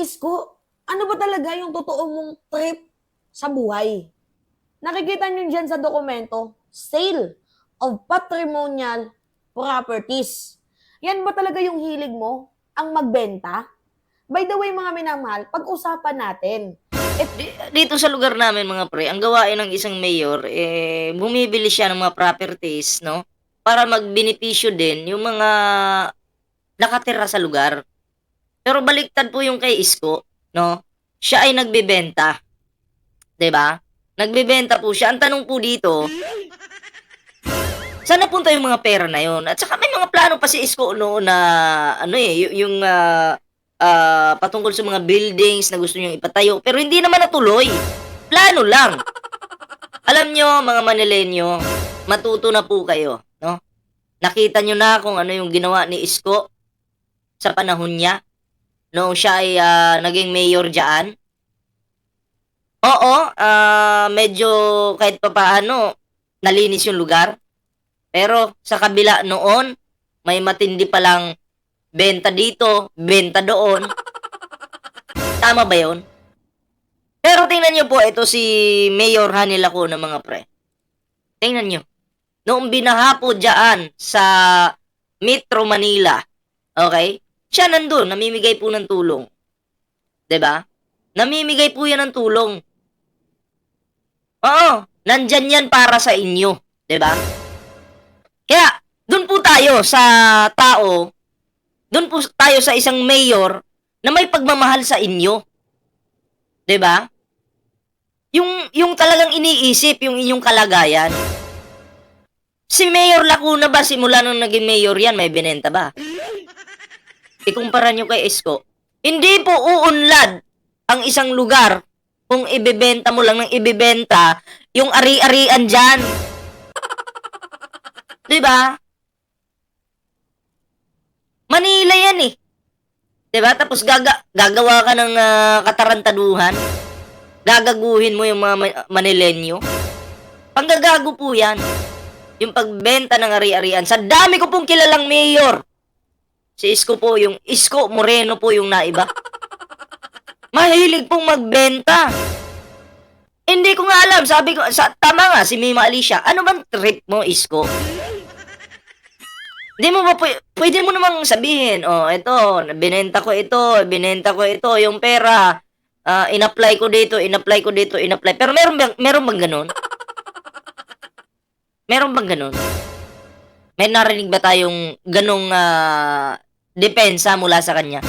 Isko, ano ba talaga yung totoo mong trip sa buhay? Nakikita nyo dyan sa dokumento, sale of patrimonial properties. Yan ba talaga yung hilig mo? Ang magbenta? By the way, mga minamahal, pag-usapan natin. Di- Dito sa lugar namin mga pre, ang gawain ng isang mayor, eh, bumibili siya ng mga properties, no? Para magbenepisyo din yung mga nakatira sa lugar. Pero baliktad po yung kay Isko, no? Siya ay nagbebenta. 'Di ba? Nagbebenta po siya. Ang tanong po dito, saan napunta yung mga pera na yon? At saka may mga plano pa si Isko noon na ano eh, yung ah, ah, patungkol sa mga buildings na gusto niyang ipatayo. Pero hindi naman natuloy. Plano lang. Alam nyo, mga Manilenyo, matuto na po kayo. No? Nakita nyo na kung ano yung ginawa ni Isko sa panahon niya. Noong siya ay ah, naging mayor dyan. Oo, ah, medyo kahit pa paano, nalinis yung lugar. Pero sa kabila noon, may matindi palang benta dito, benta doon. Tama ba yun? Pero tingnan nyo po, ito si Mayor Hanil ako ng mga pre. Tingnan nyo. Noong binaha po dyan sa Metro Manila, okay? Siya nandun, namimigay po ng tulong. ba? Namimigay po yan ng tulong. Oo, nandyan yan para sa inyo. ba? Kaya, doon po tayo sa tao, doon po tayo sa isang mayor na may pagmamahal sa inyo. ba? Yung yung talagang iniisip yung inyong kalagayan. Si Mayor Lacuna ba simula nung naging mayor yan, may binenta ba? Ikumpara nyo kay Isko. Hindi po uunlad ang isang lugar kung ibebenta mo lang ng ibebenta yung ari-arian dyan. Diba? Manila yan eh. Diba? Tapos gaga gagawa ka ng ah, katarantaduhan. Gagaguhin mo yung mga Ma- Manilenyo. Panggagago po yan. Yung pagbenta ng ari-arian. Sa dami ko pong kilalang mayor. Si Isko po, yung Isko Moreno po yung naiba. Mahilig pong magbenta. Hindi ko nga alam. Sabi ko, sa, tama nga, si Mima Alicia. Ano bang trip mo, Isko? Hindi mo ba, pwe- pwede mo namang sabihin, oh, ito, binenta ko ito, binenta ko ito, yung pera, ah, in-apply ko dito, in-apply ko dito, in-apply. Pero meron bang, meron bang ganun? Meron bang ganun? May narinig ba tayong ganong ah, depensa mula sa kanya?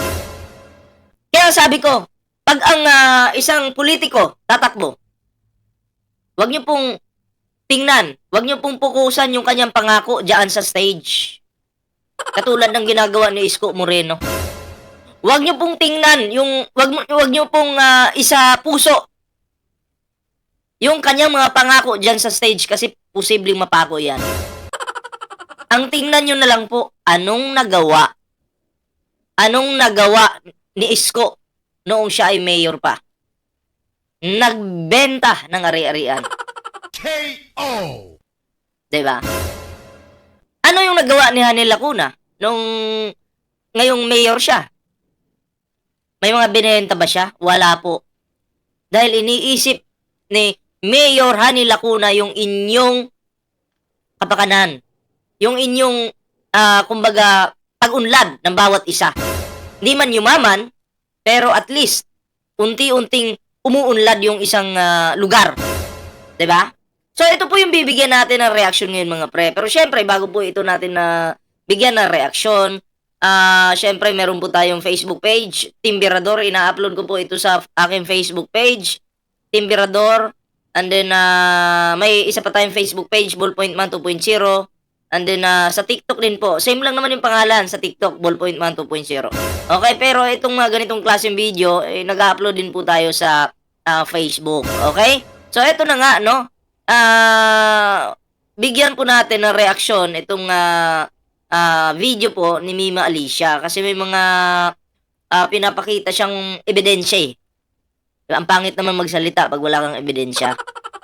Kaya sabi ko, pag ang ah, isang politiko tatakbo, wag niyo pong tingnan, wag niyo pong pukusan yung kanyang pangako diyan sa stage. Katulad ng ginagawa ni Isko Moreno. Wag niyo pong tingnan yung wag wag niyo pong ah, isa puso yung kanyang mga pangako diyan sa stage kasi posibleng mapako yan. Ang tingnan nyo na lang po, anong nagawa? Anong nagawa ni Isko noong siya ay mayor pa? Nagbenta ng ari-arian. KO. Diba? Ano yung nagawa ni Hanil Lacuna nung ngayong mayor siya? May mga binenta ba siya? Wala po. Dahil iniisip ni Mayor Hanil Lacuna yung inyong kapakanan. Yung inyong, ah, kumbaga, pag-unlad ng bawat isa. Hindi man yumaman, pero at least, unti-unting umuunlad yung isang ah, lugar. ba? So, ito po yung bibigyan natin ng reaction ngayon mga pre. Pero syempre, bago po ito natin na bigyan ng reaction, ah syempre, meron po tayong Facebook page, Timbirador. Ina-upload ko po ito sa aking Facebook page, Timbirador. And then, ah, may isa pa tayong Facebook page, Ballpoint Man 2.0. And then, ah, sa TikTok din po. Same lang naman yung pangalan sa TikTok, Ballpoint Man 2.0. Okay, pero itong mga ganitong klaseng video, eh, nag-upload din po tayo sa ah, Facebook. Okay? So, ito na nga, no? Ah, bigyan po natin ng reaksyon itong ah, ah, video po ni Mima Alicia kasi may mga ah, pinapakita siyang ebidensya eh. Ang pangit naman magsalita pag wala kang ebidensya.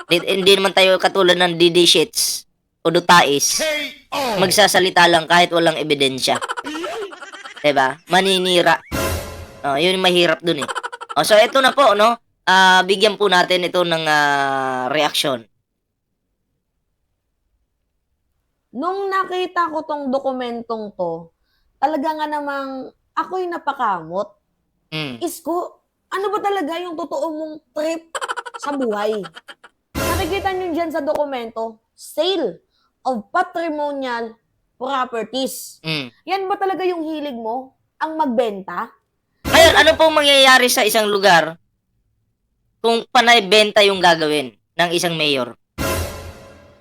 Di- hindi naman tayo katulad ng DD Shits o Dutais. KO. Magsasalita lang kahit walang ebidensya. 'Di ba? Maninira. Oh, yun yung mahirap dun eh. Oh, so ito na po, no? Ah, bigyan po natin ito ng ah, reaksyon. Nung nakita ko tong dokumentong to, talaga nga namang ako'y napakamot. Mm. Isko, ano ba talaga yung totoo mong trip sa buhay? Nakikita nyo dyan sa dokumento, sale of patrimonial properties. Mm. Yan ba talaga yung hilig mo? Ang magbenta? Ngayon, ano pong mangyayari sa isang lugar kung panay benta yung gagawin ng isang mayor?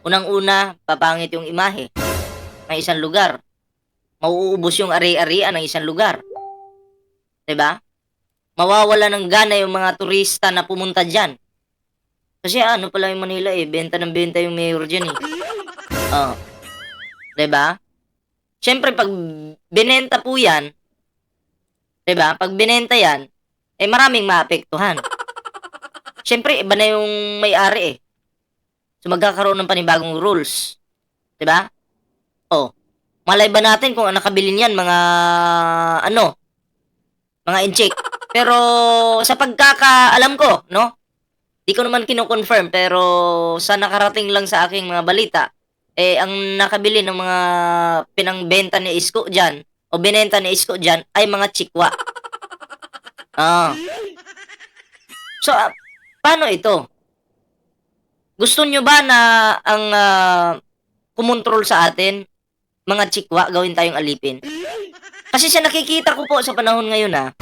Unang-una, papangit yung imahe ng isang lugar. Mauubos yung ari-arian ng isang lugar. ba? Mawawala ng gana yung mga turista na pumunta diyan. Kasi ano pala yung Manila eh, benta ng benta yung mayor diyan eh. Oh. 'Di ba? Siyempre pag binenta po 'yan, 'di ba? Pag binenta 'yan, eh maraming maapektuhan. Siyempre iba na yung may-ari eh. So magkakaroon ng panibagong rules. 'Di ba? Oh. Malay ba natin kung nakabili niyan mga ano? Mga incheck. Pero sa pagkakaalam ko, no? Di ko naman kino-confirm pero sa nakarating lang sa aking mga balita, eh ang nakabili ng mga pinangbenta ni Isko diyan o binenta ni Isko diyan ay mga chikwa. Ah. So, ah, paano ito? Gusto nyo ba na ang ah, kumontrol sa atin, mga chikwa, gawin tayong alipin? Kasi sa nakikita ko po sa panahon ngayon na,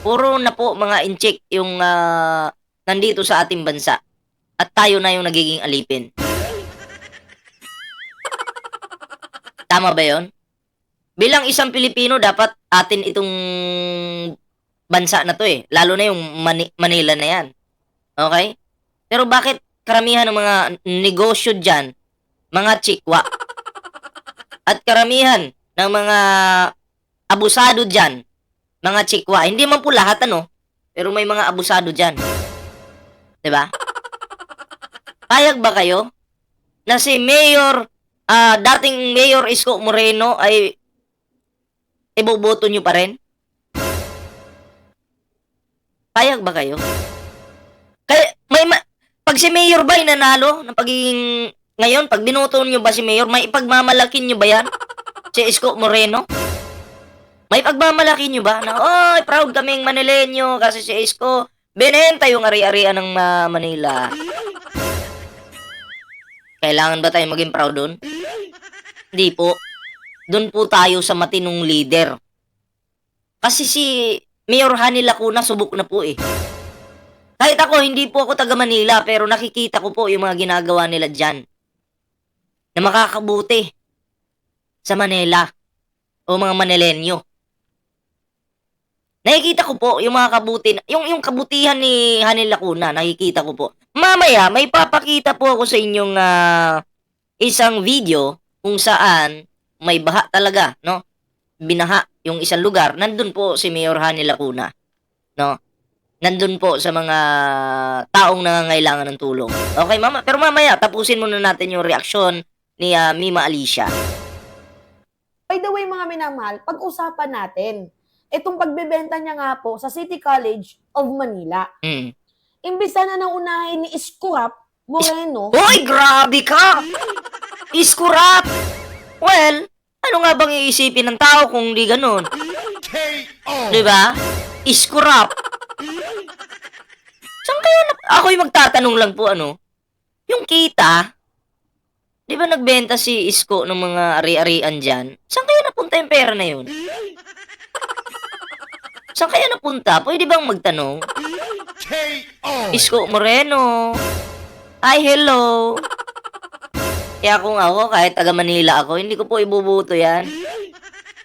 puro na po mga incheck yung ah, nandito sa ating bansa. At tayo na yung nagiging alipin. Tama ba yon? Bilang isang Pilipino, dapat atin itong bansa na to eh. Lalo na yung Mani- Manila na yan. Okay? Pero bakit karamihan ng mga negosyo dyan, mga chikwa? At karamihan ng mga abusado dyan, mga chikwa. Hindi man po lahat ano, pero may mga abusado dyan. ba? Payag ba kayo na si Mayor, ah dating Mayor Isko Moreno ay iboboto nyo pa rin? Payag ba kayo? Kaya, may ma- pag si Mayor ba nanalo ng pagiging ngayon, pag binoto nyo ba si Mayor, may ipagmamalakin nyo ba yan? Si Isko Moreno? May pagmamalaki nyo ba? Na, oy, proud kaming Manileño kasi si Isko, binenta yung ari-arian ng ah, Manila. Kailangan ba tayo maging proud doon? Hindi po. Doon po tayo sa matinong leader. Kasi si Mayor Hani Lacuna subok na po eh. Kahit ako, hindi po ako taga Manila, pero nakikita ko po yung mga ginagawa nila dyan. Na makakabuti sa Manila o mga Manilenyo. Nakikita ko po yung mga kabuti, yung, yung kabutihan ni Hanil Lacuna, nakikita ko po. Mamaya, may papakita po ako sa inyong ah, isang video kung saan may baha talaga, no? Binaha yung isang lugar. Nandun po si Mayor Hanil Lacuna, no? Nandun po sa mga taong nangangailangan ng tulong. Okay, mama. Pero mamaya, tapusin muna natin yung reaksyon ni ah, Mima Alicia. By the way, mga minamahal, pag-usapan natin itong pagbebenta niya nga po sa City College of Manila. Mm. Imbis na nang unahin ni Iskurap Moreno, Hoy, grabe ka! Iskurap! Well, ano nga bang iisipin ng tao kung di ganun? Di ba? Iskurap. Saan kaya na... Ako'y magtatanong lang po, ano? Yung kita, di ba nagbenta si Isko ng mga ari-arian dyan? Saan kaya napunta yung pera na yun? Saan kaya napunta? Pwede bang magtanong? Isko Moreno. Hi, hello. Kaya kung ako, kahit taga Manila ako, hindi ko po ibubuto yan.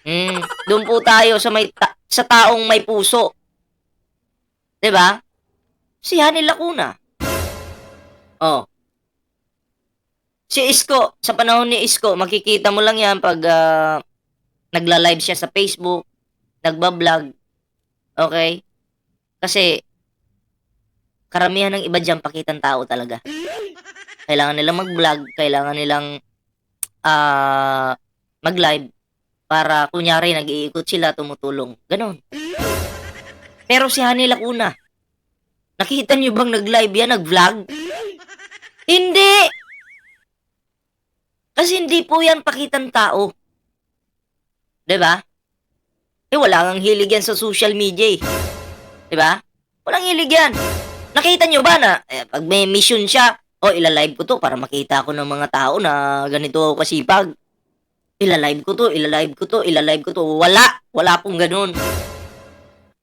Hmm, doon po tayo sa may ta- sa taong may puso. 'Di ba? Si Hanil Lacuna. Oh. Si Isko, sa panahon ni Isko, makikita mo lang yan pag ah, nagla-live siya sa Facebook, nagba-vlog. Okay? Kasi, karamihan ng iba dyan pakitang tao talaga. Kailangan nilang mag-vlog, kailangan nilang ah mag-live para kunyari nag-iikot sila tumutulong. Ganon. Pero si Hani Lacuna, nakita niyo bang nag-live yan, nag-vlog? Hindi! Kasi hindi po yan pakitang tao. ba? Eh wala kang hilig yan sa social media eh. 'Di ba? Walang hilig yan. Nakita niyo ba na eh, pag may mission siya, oh ilalive ko to para makita ko ng mga tao na ganito ako kasipag. Ilalive ko to, ilalive ko to, ilalive ko to. Wala, wala pong ganun.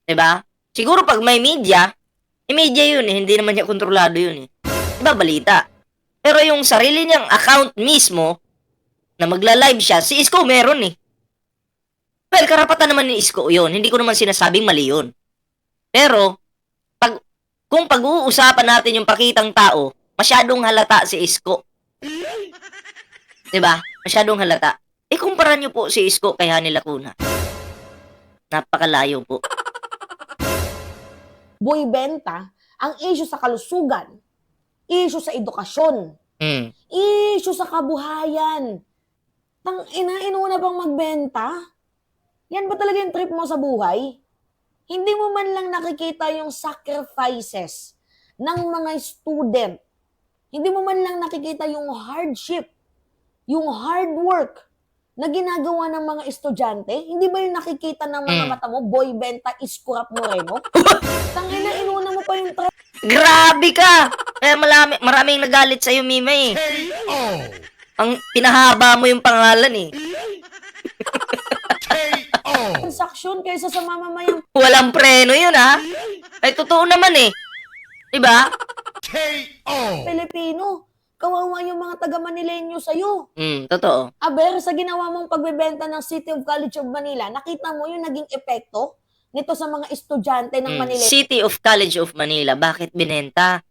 'Di ba? Siguro pag may media, eh media yun eh, hindi naman niya kontrolado yun eh. Iba balita. Pero yung sarili niyang account mismo, na magla-live siya, si Isko meron eh. Well, karapatan naman ni Isko yun. Hindi ko naman sinasabing mali yun. Pero, pag, kung pag-uusapan natin yung pakitang tao, masyadong halata si Isko. 'Di ba? Masyadong halata. Eh, kumpara niyo po si Isko kay Hani Lacuna. Napakalayo po. Boy benta, ang issue sa kalusugan, issue sa edukasyon, Hmm. issue sa kabuhayan. Tang ina, inuna bang magbenta? Yan ba talaga yung trip mo sa buhay? Hindi mo man lang nakikita yung sacrifices ng mga student. Hindi mo man lang nakikita yung hardship, yung hard work na ginagawa ng mga estudyante. Hindi ba yung nakikita ng mga Mm. mata mo, boy benta, iskurap mo reno? Tangina, inuna mo pa yung trip. Grabe ka! Kaya malami, maraming nagalit sa'yo, Mima eh. Ang pinahaba mo yung pangalan eh. KO. transaksyon kaysa sa mamamayang Walang preno yun ha. Ay, totoo naman eh. Diba? KO. Pilipino. Kawawa yung mga taga Manileño sa'yo. Hmm, totoo. Aber, sa ginawa mong pagbebenta ng City of College of Manila, nakita mo yung naging epekto nito sa mga estudyante ng Hmm, Manila. City of College of Manila, bakit binenta?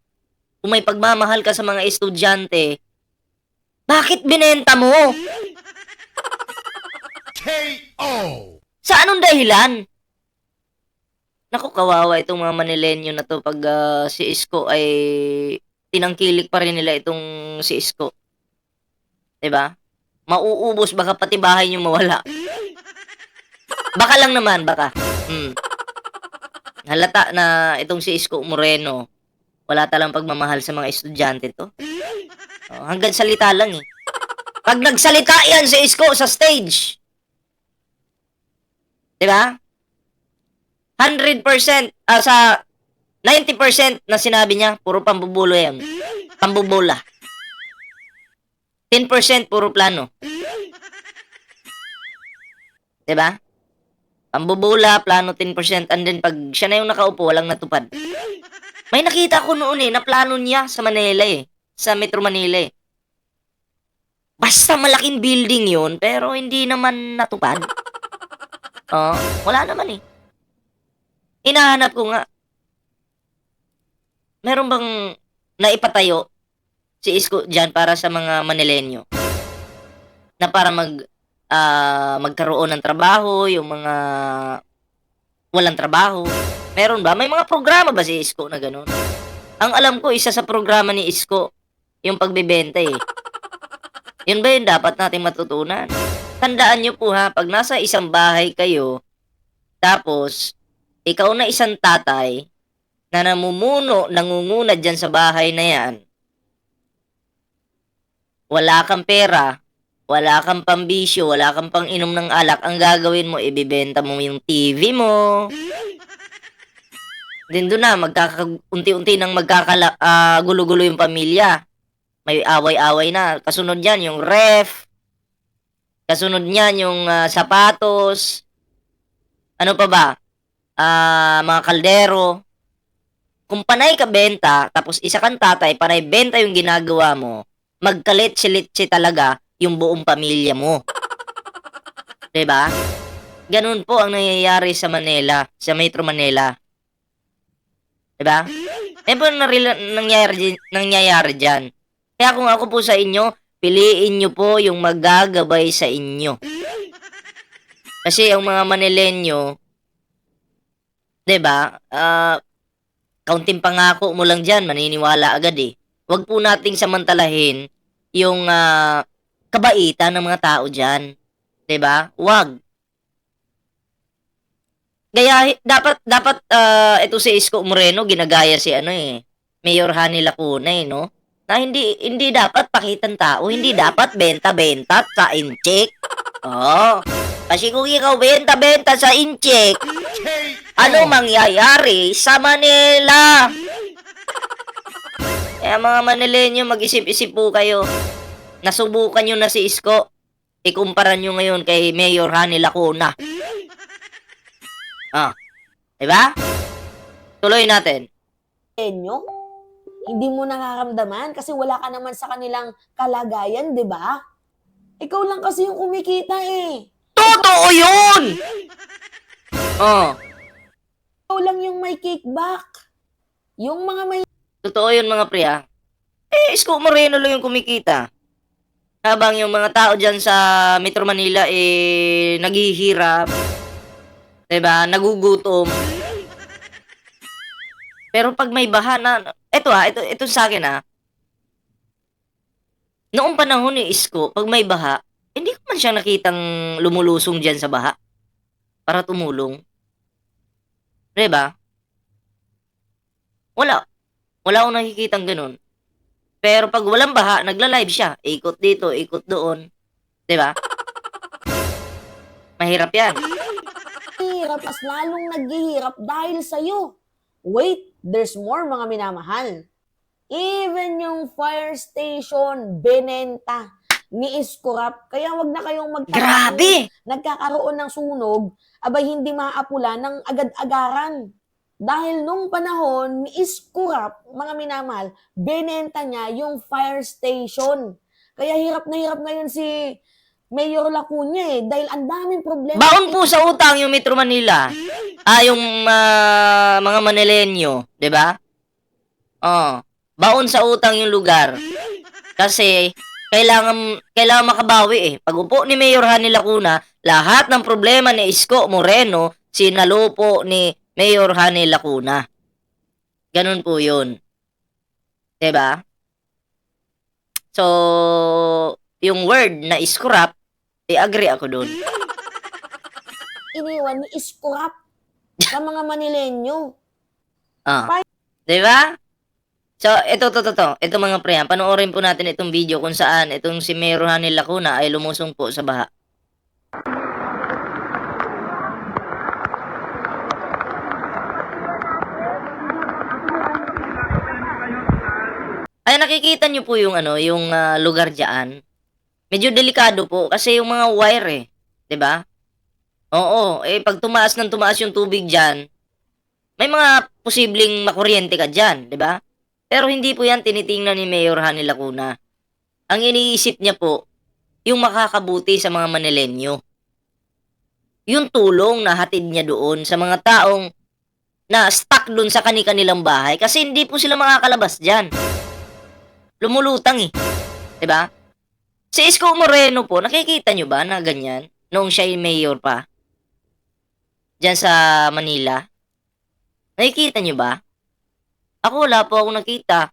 Kung may pagmamahal ka sa mga estudyante, bakit binenta mo? KO. Sa anong dahilan? Naku, kawawa itong mga Manilenyo na to pag ah, si Isko ay tinangkilik pa rin nila itong si Isko. 'Di ba? Mauubos baka pati bahay niyo mawala. Baka lang naman, baka. Hmm. Halata na itong si Isko Moreno, wala talang pagmamahal sa mga estudyante to. Oh, hanggang salita lang eh. Pag nagsalita yan si Isko sa stage, Di ba? 100% ah, sa 90% na sinabi niya, puro pambubulo yan. Pambubula. 10% puro plano. Ba? Pambubula, plano 10%, and then pag siya na yung nakaupo, walang natupad. May nakita ko noon eh, na plano niya sa Manila eh. Sa Metro Manila eh. Basta malaking building yun, pero hindi naman natupad. Oh, wala naman eh. Hinahanap ko nga. Meron bang naipatayo si Isko dyan para sa mga Manilenyo? Na para mag ah, magkaroon ng trabaho, yung mga walang trabaho. Meron ba? May mga programa ba si Isko na ganun? Ang alam ko, isa sa programa ni Isko, yung pagbebenta eh. Yun ba yung dapat natin matutunan? Tandaan nyo po ha, pag nasa isang bahay kayo, tapos, ikaw na isang tatay, na namumuno, nangunguna dyan sa bahay na yan, wala kang pera, wala kang pambisyo, wala kang pang inom ng alak, ang gagawin mo, ibibenta mo yung TV mo. Din doon na, magkaka, unti-unti nang magkakala, ah, gulo-gulo yung pamilya. May away-away na. Kasunod yan, yung ref, Kasunod niyan yung ah, sapatos. Ano pa ba? Ah, mga kaldero. Kung panay ka benta, tapos isa kang tatay, panay benta yung ginagawa mo, magkalit-litsi talaga yung buong pamilya mo. ba? Ganun po ang nangyayari sa Manila, sa Metro Manila. ba? Eh po nangyayari, nangyayari diyan. Kaya kung ako po sa inyo, piliin nyo po yung magagabay sa inyo. Kasi ang mga Manilenyo, 'di ba? Ah, kaunting pangako mo lang diyan, maniniwala agad eh. Huwag po nating samantalahin yung ah, kabaitan ng mga tao diyan. 'Di ba? Huwag. Gaya, dapat, dapat, ah, ito si Isko Moreno, ginagaya si ano eh, Mayor Hani Lacuna eh, no? Na hindi, hindi dapat pakitan tao, hindi dapat benta-benta sa incheck. Oo. Kasi kung ikaw benta-benta sa incheck, ano mangyayari sa Manila? Kaya mga Manilenyo, mag-isip-isip po kayo. Nasubukan nyo na si Isko. Ikumpara nyo ngayon kay Mayor Hani Lacuna. Ah. Diba? Tuloy natin. Enyo, hindi mo nakakamdaman kasi wala ka naman sa kanilang kalagayan, di ba? Ikaw lang kasi yung kumikita eh. Totoo yun! Oh. Ikaw lang yung may kickback. Yung mga may Totoo yun mga pre ah. Eh, Isko Moreno lang yung kumikita. Habang yung mga tao dyan sa Metro Manila eh naghihirap. 'Di ba? Nagugutom. Pero pag may baha na eto ah, ito ito sa akin ah. Noong panahon ni Isko, pag may baha, hindi ko man siya nakitang lumulusong dyan sa baha para tumulong. 'Di ba? Wala. Wala akong nakikitang ganun. Pero pag walang baha, nagla-live siya. Ikot dito, ikot doon. 'Di ba? Mahirap yan. hirap, mas lalong naghihirap dahil sa'yo. Wait, there's more mga minamahal. Even yung fire station, benenta ni Iskorap. Kaya wag na kayong magtaka. Grabe! nagkakaroon ng sunog, abay hindi maapula ng agad-agaran. Dahil nung panahon ni Iskurap, mga minamahal, benenta niya yung fire station. Kaya hirap na hirap ngayon si Mayor Lacuna eh, dahil ang daming problema. Baon po sa utang yung Metro Manila. Ah, yung ah, mga Manilenyo, ba? Oh, baon sa utang yung lugar. Kasi kailangan kailangan makabawi eh. Pag upo ni Mayor Hani Lacuna, lahat ng problema ni Isko Moreno sinalupo ni Mayor Hani Lacuna. Ganun po 'yun. ba? So, yung word na iskurap, eh, agree ako doon. iniwan ni Iskurap sa mga Manilenyo. Ah. 'Di ba? So, ito to to to. Ito mga pre, ha, panoorin po natin itong video kung saan itong si Mayor Hanil Lacuna ay lumusong po sa baha. Ay nakikita niyo po yung ano, yung ah, lugar diyan. Medyo delikado po kasi yung mga wire eh, 'di ba? Oo, eh pag tumaas ng tumaas yung tubig diyan, may mga posibleng makuryente ka dyan, di ba? Pero hindi po yan tinitingnan ni Mayor Hani Lacuna. Ang iniisip niya po, yung makakabuti sa mga Manilenyo. Yung tulong na hatid niya doon sa mga taong na stuck doon sa kani-kanilang bahay kasi hindi po sila makakalabas dyan. Lumulutang eh. Di ba? Si Isko Moreno po, nakikita nyo ba na ganyan? Noong siya yung mayor pa? Diyan sa Manila? Nakikita nyo ba? Ako wala po akong nakita.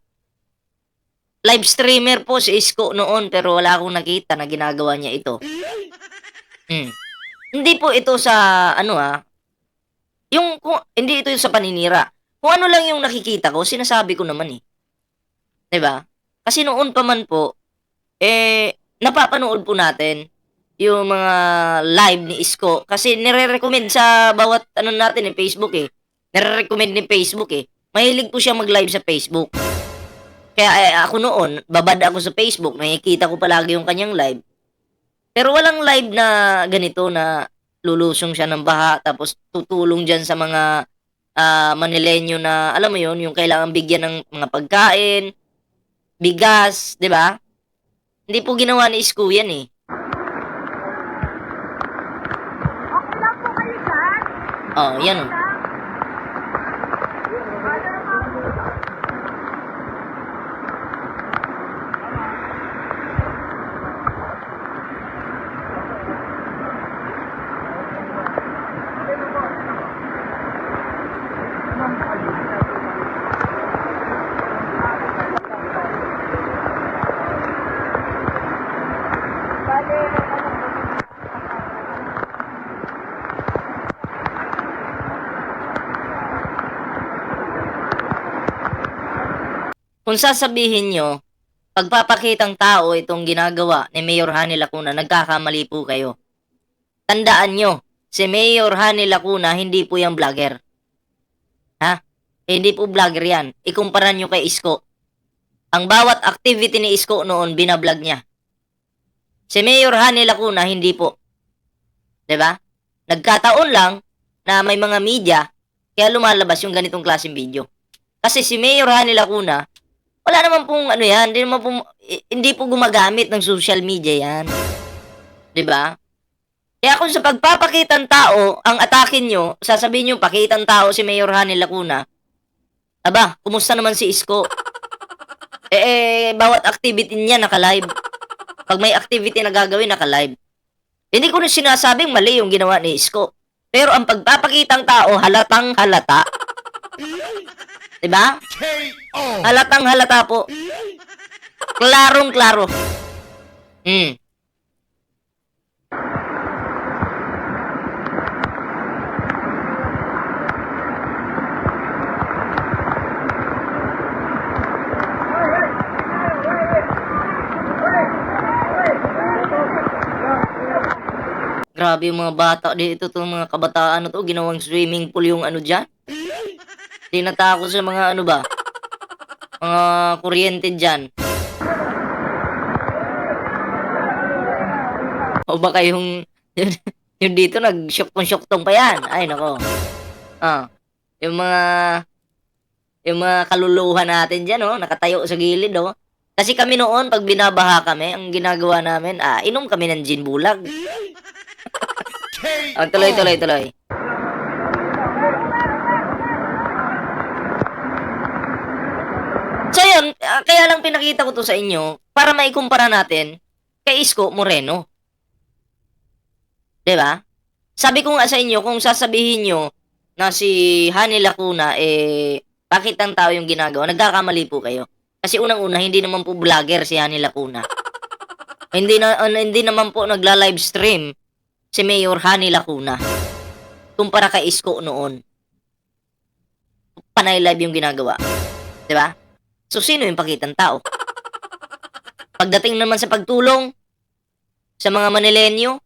Live streamer po si Isko noon pero wala akong nakita na ginagawa niya ito. Hmm. Hindi po ito sa ano ah. Yung kung, hindi ito sa paninira. Kung ano lang yung nakikita ko, sinasabi ko naman eh. 'Di ba? Kasi noon pa man po eh napapanood po natin yung mga live ni Isko kasi nire-recommend sa bawat ano natin eh Facebook eh nare-recommend ni Facebook eh. Mahilig po siya mag-live sa Facebook. Kaya eh, ako noon, babad ako sa Facebook, nakikita ko palagi yung kanyang live. Pero walang live na ganito na lulusong siya ng baha tapos tutulong dyan sa mga ah, Manilenyo na alam mo yon yung kailangan bigyan ng mga pagkain, bigas, 'di ba? Hindi po ginawa ni Isko yan eh. Oh, yan oh. Kung sasabihin nyo, pagpapakitang tao itong ginagawa ni Mayor Hani Lacuna, nagkakamali po kayo. Tandaan nyo, si Mayor Hani Lacuna, hindi po yung vlogger. Ha? Hindi po vlogger yan. Ikumpara nyo kay Isko. Ang bawat activity ni Isko noon, binablog niya. Si Mayor Hani Lacuna, hindi po. ba? Nagkataon lang na may mga media kaya lumalabas yung ganitong klaseng video. Kasi si Mayor Hani Lacuna, wala naman pong ano yan, hindi naman i- hindi po gumagamit ng social media yan. 'Di ba? Kaya kung sa pagpapakitang tao, ang atakin nyo, sasabihin nyo, pakitang tao si Mayor Hani Lacuna, aba, kumusta naman si Isko? eh, eh, bawat activity niya naka-live. Pag may activity na gagawin, naka-live. Hindi ko na sinasabing mali yung ginawa ni Isko. Pero ang pagpapakitang tao, halatang halata. Diba? Halatang halata po. Klarong klaro. Hmm. Grabe yung mga bata dito, itong mga kabataan na to, ginawang swimming pool yung ano dyan. Tinatako sa mga ano ba? Mga kuryente dyan. O baka yung, yung dito nag-shock-shock-tong pa yan. Ay, nako. Ah, yung mga, yung mga kaluluhan natin dyan, oh, nakatayo sa gilid, oh. Kasi kami noon, pag binabaha kami, ang ginagawa namin, ah, inom kami ng gin bulag. KO. Oh, tuloy, tuloy, tuloy. So yun, ah, kaya lang pinakita ko to sa inyo para maikumpara natin kay Isko Moreno. 'Di ba? Sabi ko nga sa inyo, kung sasabihin nyo na si Hani Lacuna, eh, bakit ang tao yung ginagawa? Nagkakamali po kayo. Kasi unang-una, hindi naman po vlogger si Hani Lacuna. hindi, na, uh, hindi naman po nagla-live stream si Mayor Hani Lacuna. Kumpara kay Isko noon. Panay live yung ginagawa. 'Di ba? So, sino yung pakitang tao? Pagdating naman sa pagtulong sa mga Manilenyo,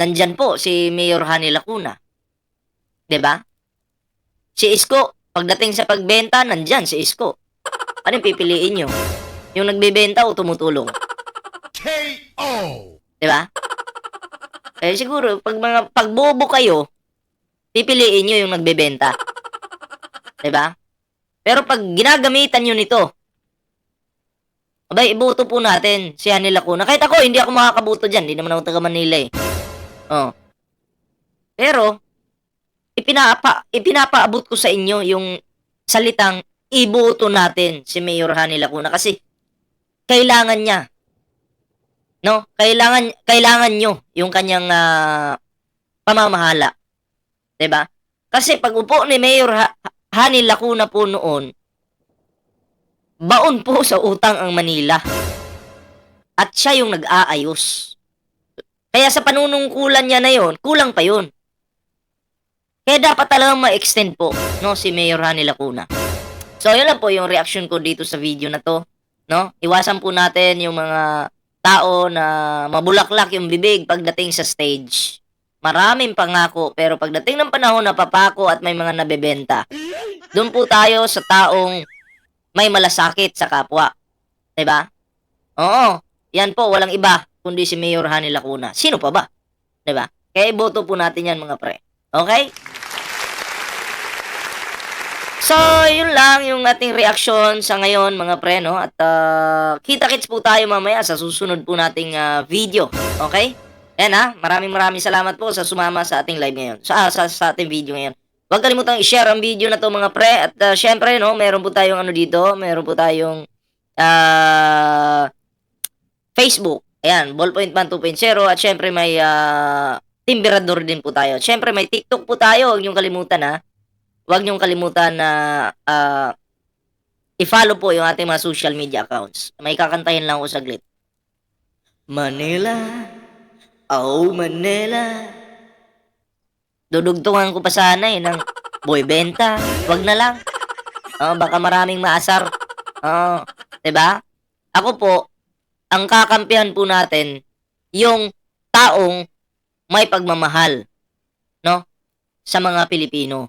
nandyan po si Mayor Hani Lacuna. ba? Si Isko, pagdating sa pagbenta, nandyan si Isko. Ano yung pipiliin nyo? Yung nagbebenta o tumutulong? KO. ba? Eh siguro pag mga pagbobo kayo, pipiliin niyo yung nagbebenta. ba? Pero pag ginagamitan niyo nito, abay iboto po natin si Hani Lacuna. Kahit ako hindi ako makakaboto diyan, hindi naman ako taga Manila eh. Oh. Pero ipinapa ipinapaabot ko sa inyo yung salitang iboto natin si Mayor Hani Lacuna kasi kailangan niya No? Kailangan kailangan nyo yung kanyang ah, pamamahala. 'Di ba? Kasi pag upo ni Mayor ha- Hani Lacuna po noon, baon po sa utang ang Manila. At siya yung nag-aayos. Kaya sa panunungkulan niya na yon, kulang pa yon. Kaya dapat talagang ma-extend po, no, si Mayor Hani Lacuna. So, yun lang po yung reaction ko dito sa video na to, no? Iwasan po natin yung mga tao na mabulaklak yung bibig pagdating sa stage. Maraming pangako pero pagdating ng panahon na papako at may mga nabebenta, doon po tayo sa taong may malasakit sa kapwa. 'Di ba? Oo, yan po walang iba kundi si Mayor Hani Lacuna. Sino pa ba? 'Di ba? Kaya iboto po natin yan mga pre. Okay? So, yun lang yung ating reaction sa ngayon mga pre, no? At ah, kita-kits po tayo mamaya sa susunod po nating ah, video. Okay? Yan ha, maraming maraming salamat po sa sumama sa ating live ngayon. Sa, sa, sa ating video ngayon. Huwag kalimutang i-share ang video na to mga pre. At ah, syempre, no, meron po tayong ano dito, meron po tayong ah, Facebook. Ayan, Ballpoint Man 2.0. At syempre may ah, Timberador din po tayo. Syempre may TikTok po tayo. Huwag niyong kalimutan ha. Huwag niyong kalimutan na ah, i-follow po yung ating mga social media accounts. May kakantahin lang ako saglit. Manila, oh Manila. Dudugtungan ko pa sana eh ng boy benta. Huwag na lang. Oh, baka maraming maasar. Oo. 'Di ba? Ako po, ang kakampihan po natin, yung taong may pagmamahal, no? Sa mga Pilipino.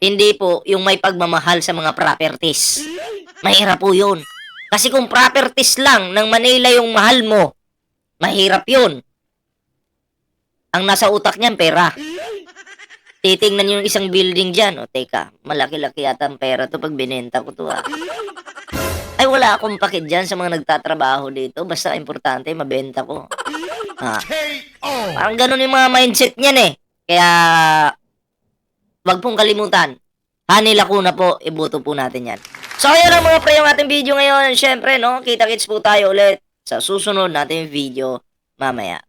Hindi po yung may pagmamahal sa mga properties. Mahirap po yun. Kasi kung properties lang ng Manila yung mahal mo, mahirap yun. Ang nasa utak niyan, pera. Titingnan yung isang building dyan. O, teka, malaki-laki yata ang pera to pag binenta ko to, ah. Ay, wala akong pakit dyan sa mga nagtatrabaho dito. Basta importante, mabenta ko. Ah, KO. parang ganun yung mga mindset niyan eh. Kaya, wag pong kalimutan. Hani Lacuna po, iboto po natin yan. So, ayun lang mga pre yung ating video ngayon. Siyempre, no, kita-kits po tayo ulit sa susunod nating video mamaya.